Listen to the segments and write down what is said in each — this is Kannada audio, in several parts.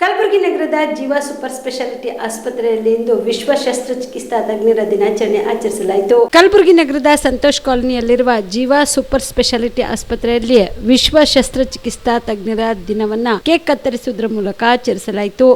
ಕಲಬುರಗಿ ನಗರದ ಜೀವ ಸೂಪರ್ ಸ್ಪೆಷಾಲಿಟಿ ಆಸ್ಪತ್ರೆಯಲ್ಲಿ ಇಂದು ವಿಶ್ವ ಶಸ್ತ್ರಚಿಕಿತ್ಸಾ ತಜ್ಞರ ದಿನಾಚರಣೆ ಆಚರಿಸಲಾಯಿತು. ಕಲಬುರಗಿ ನಗರದ ಸಂತೋಷ್ ಕಾಲೋನಿಯಲ್ಲಿರುವ ಜೀವ ಸೂಪರ್ ಸ್ಪೆಷಾಲಿಟಿ ಆಸ್ಪತ್ರೆಯಲ್ಲಿ ವಿಶ್ವ ಶಸ್ತ್ರಚಿಕಿತ್ಸಾ ತಜ್ಞರ ದಿನವನ್ನ ಕೇಕ್ ಕತ್ತರಿಸುವುದರ ಮೂಲಕ ಆಚರಿಸಲಾಯಿತು.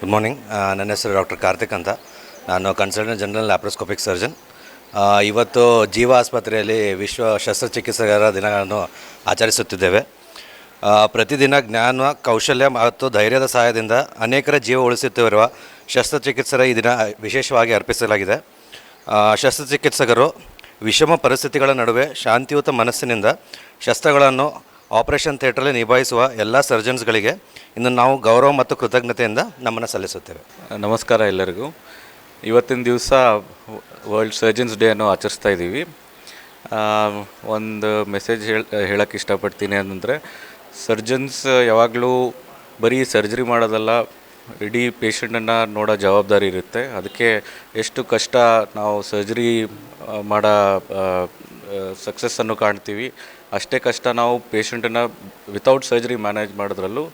ಗುಡ್ ಮಾರ್ನಿಂಗ್ ನನ್ನ ಹೆಸರು ಡಾಕ್ಟರ್ ಕಾರ್ತಿಕ್ ಅಂತ. ನಾನು ಕನ್ಸಲ್ಟೆಂಟ್ ಜನರಲ್ ಲ್ಯಾಪ್ರೋಸ್ಕೋಪಿಕ್ ಸರ್ಜನ್ ಇವತ್ತು ಜೀವ ಆಸ್ಪತ್ರೆಯಲ್ಲಿ ವಿಶ್ವ ಶಸ್ತ್ರಚಿಕಿತ್ಸಕರ ದಿನಗಳನ್ನು ಆಚರಿಸುತ್ತಿದ್ದೇವೆ. ಪ್ರತಿದಿನ ಜ್ಞಾನ, ಕೌಶಲ್ಯ ಮತ್ತು ಧೈರ್ಯದ ಸಹಾಯದಿಂದ ಅನೇಕರ ಜೀವ ಉಳಿಸುತ್ತಿರುವ ಶಸ್ತ್ರಚಿಕಿತ್ಸರ ಈ ದಿನ ವಿಶೇಷವಾಗಿ ಅರ್ಪಿಸಲಾಗಿದೆ. ಶಸ್ತ್ರಚಿಕಿತ್ಸಕರು ವಿಷಮ ಪರಿಸ್ಥಿತಿಗಳ ನಡುವೆ ಶಾಂತಿಯುತ ಮನಸ್ಸಿನಿಂದ ಶಸ್ತ್ರಗಳನ್ನು ಆಪರೇಷನ್ ಥಿಯೇಟ್ರಲ್ಲಿ ನಿಭಾಯಿಸುವ ಎಲ್ಲ ಸರ್ಜನ್ಸ್ಗಳಿಗೆ ಇನ್ನು ನಾವು ಗೌರವ ಮತ್ತು ಕೃತಜ್ಞತೆಯಿಂದ ನಮ್ಮನ್ನು ಸಲ್ಲಿಸುತ್ತೇವೆ. ನಮಸ್ಕಾರ ಎಲ್ಲರಿಗೂ. ಇವತ್ತಿನ ದಿವಸ ವರ್ಲ್ಡ್ ಸರ್ಜನ್ಸ್ ಡೇ ಅನ್ನು ಆಚರಿಸ್ತಾ ಇದ್ದೀವಿ. ಒಂದು ಮೆಸೇಜ್ ಹೇಳಿ ಹೇಳೋಕ್ಕೆ ಇಷ್ಟಪಡ್ತೀನಿ ಅಂತಂದರೆ ಸರ್ಜನ್ಸ್ ಯಾವಾಗಲೂ ಬರೀ ಸರ್ಜರಿ ಮಾಡೋದಲ್ಲ, ಇಡೀ ಪೇಷಂಟನ್ನು ನೋಡೋ ಜವಾಬ್ದಾರಿ ಇರುತ್ತೆ. ಅದಕ್ಕೆ ಎಷ್ಟು ಕಷ್ಟ ನಾವು ಸರ್ಜರಿ ಮಾಡೋ ಸಕ್ಸಸ್ಸನ್ನು ಕಾಣ್ತೀವಿ. ಅಷ್ಟೇ ಕಷ್ಟ ನಾವು ಪೇಷಂಟನ್ನು ವಿತೌಟ್ ಸರ್ಜರಿ ಮ್ಯಾನೇಜ್ ಮಾಡೋದ್ರಲ್ಲೂ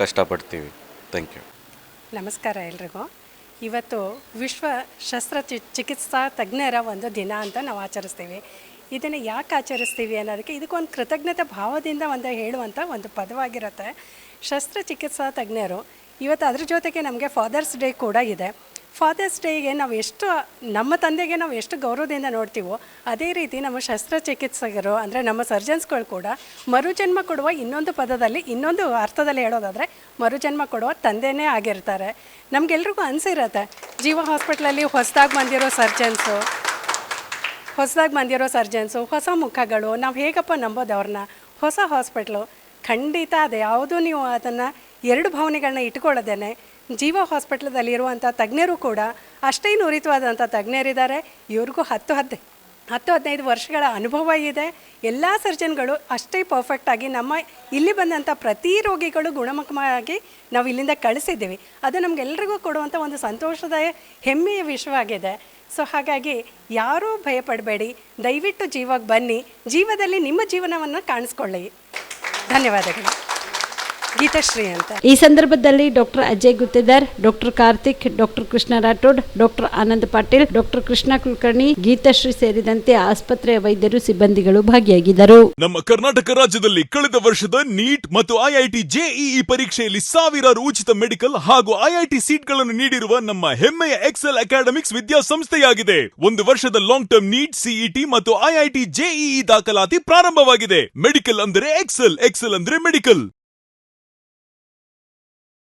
ಕಷ್ಟಪಡ್ತೀವಿ. ಥ್ಯಾಂಕ್ ಯು ನಮಸ್ಕಾರ ಎಲ್ರಿಗೂ. ಇವತ್ತು ವಿಶ್ವ ಶಸ್ತ್ರ ಚಿಕಿತ್ಸಾ ತಜ್ಞರ ಒಂದು ದಿನ ಅಂತ ನಾವು ಆಚರಿಸ್ತೀವಿ. ಇದನ್ನು ಯಾಕೆ ಆಚರಿಸ್ತೀವಿ ಅನ್ನೋದಕ್ಕೆ ಇದಕ್ಕೊಂದು ಕೃತಜ್ಞತೆ ಭಾವದಿಂದ ಒಂದು ಹೇಳುವಂಥ ಒಂದು ಪದವಾಗಿರುತ್ತೆ. ಶಸ್ತ್ರಚಿಕಿತ್ಸಾ ತಜ್ಞರು, ಇವತ್ತು ಅದ್ರ ಜೊತೆಗೆ ನಮಗೆ ಫಾದರ್ಸ್ ಡೇ ಕೂಡ ಇದೆ. ಫಾದರ್ಸ್ ಡೇಗೆ ನಾವು ಎಷ್ಟು, ನಮ್ಮ ತಂದೆಗೆ ನಾವು ಎಷ್ಟು ಗೌರವದಿಂದ ನೋಡ್ತೀವೋ, ಅದೇ ರೀತಿ ನಮ್ಮ ಶಸ್ತ್ರಚಿಕಿತ್ಸಕರು, ಅಂದರೆ ನಮ್ಮ ಸರ್ಜನ್ಸ್ಗಳು ಕೂಡ ಮರುಜನ್ಮ ಕೊಡುವ ಇನ್ನೊಂದು ಪದದಲ್ಲಿ, ಇನ್ನೊಂದು ಅರ್ಥದಲ್ಲಿ ಹೇಳೋದಾದರೆ, ಮರುಜನ್ಮ ಕೊಡುವ ತಂದೆಯೇ ಆಗಿರ್ತಾರೆ. ನಮಗೆಲ್ರಿಗೂ ಅನಿಸಿರತ್ತೆ ಜೀವ ಹಾಸ್ಪಿಟ್ಲಲ್ಲಿ ಹೊಸದಾಗಿ ಬಂದಿರೋ ಸರ್ಜನ್ಸು ಹೊಸದಾಗಿ ಬಂದಿರೋ ಸರ್ಜನ್ಸು ಹೊಸ ಮುಖಗಳು, ನಾವು ಹೇಗಪ್ಪ ನಂಬೋದು ಅವ್ರನ್ನ ಹೊಸ ಹಾಸ್ಪಿಟ್ಲು, ಖಂಡಿತ ಅದು, ಯಾವುದು ನೀವು ಅದನ್ನು ಎರಡು ಭಾವನೆಗಳನ್ನ ಇಟ್ಕೊಳ್ಳೋದೇನೆ ಜೀವ ಹಾಸ್ಪಿಟ್ಲದಲ್ಲಿರುವಂಥ ತಜ್ಞರು ಕೂಡ ಅಷ್ಟೇ ನುರಿತವಾದಂಥ ತಜ್ಞರಿದ್ದಾರೆ. ಇವ್ರಿಗೂ ಹತ್ತು ಹದ್ದೆ ಹತ್ತು ಹದಿನೈದು ವರ್ಷಗಳ ಅನುಭವ ಇದೆ. ಎಲ್ಲ ಸರ್ಜನ್ಗಳು ಅಷ್ಟೇ ಪರ್ಫೆಕ್ಟಾಗಿ ನಮ್ಮ ಇಲ್ಲಿ ಬಂದಂಥ ಪ್ರತಿ ರೋಗಿಗಳು ಗುಣಮುಖವಾಗಿ ನಾವು ಇಲ್ಲಿಂದ ಕಳಿಸಿದ್ದೀವಿ. ಅದು ನಮಗೆಲ್ಲರಿಗೂ ಕೊಡುವಂಥ ಒಂದು ಸಂತೋಷದ ಹೆಮ್ಮೆಯ ವಿಷಯವಾಗಿದೆ ಸೊ ಹಾಗಾಗಿ ಯಾರೂ ಭಯಪಡಬೇಡಿ. ದಯವಿಟ್ಟು ಜೀವಕ್ಕೆ ಬನ್ನಿ. ಜೀವದಲ್ಲಿ ನಿಮ್ಮ ಜೀವನವನ್ನು ಕಾಣಿಸ್ಕೊಳ್ಳಿ. ಧನ್ಯವಾದಗಳು. ಗೀತಶ್ರೀ ಅಂತ ಈ ಸಂದರ್ಭದಲ್ಲಿ doctor Ajay Guttedar doctor Karthik doctor Krishna Rathod doctor Anand Patil doctor Krishna Kulkarni Geethashree ಸೇರಿದಂತೆ ಆಸ್ಪತ್ರೆಯ ವೈದ್ಯರು ಸಿಬ್ಬಂದಿಗಳು ಭಾಗಿಯಾಗಿದ್ದರು. ನಮ್ಮ ಕರ್ನಾಟಕ ರಾಜ್ಯದಲ್ಲಿ ಕಳೆದ ವರ್ಷದ ನೀಟ್ ಮತ್ತು ಐಐಟಿ ಜೆಇಇ ಪರೀಕ್ಷೆಯಲ್ಲಿ ಸಾವಿರಾರು ಉಚಿತ ಮೆಡಿಕಲ್ ಹಾಗೂ ಐಐಟಿ ಸೀಟ್ಗಳನ್ನು ನೀಡಿರುವ ನಮ್ಮ ಹೆಮ್ಮೆಯ ಎಕ್ಸೆಲ್ ಅಕಾಡೆಮಿಕ್ಸ್ ವಿದ್ಯಾಸಂಸ್ಥೆಯಾಗಿದೆ. ಒಂದು ವರ್ಷದ ಲಾಂಗ್ ಟರ್ಮ್ ನೀಟ್ ಸಿಇಟಿ ಮತ್ತು ಐಐಟಿ ಜೆಇಇ ದಾಖಲಾತಿ ಪ್ರಾರಂಭವಾಗಿದೆ. ಮೆಡಿಕಲ್ ಅಂದರೆ ಎಕ್ಸೆಲ್ ಎಕ್ಸೆಲ್ ಅಂದ್ರೆ ಮೆಡಿಕಲ್.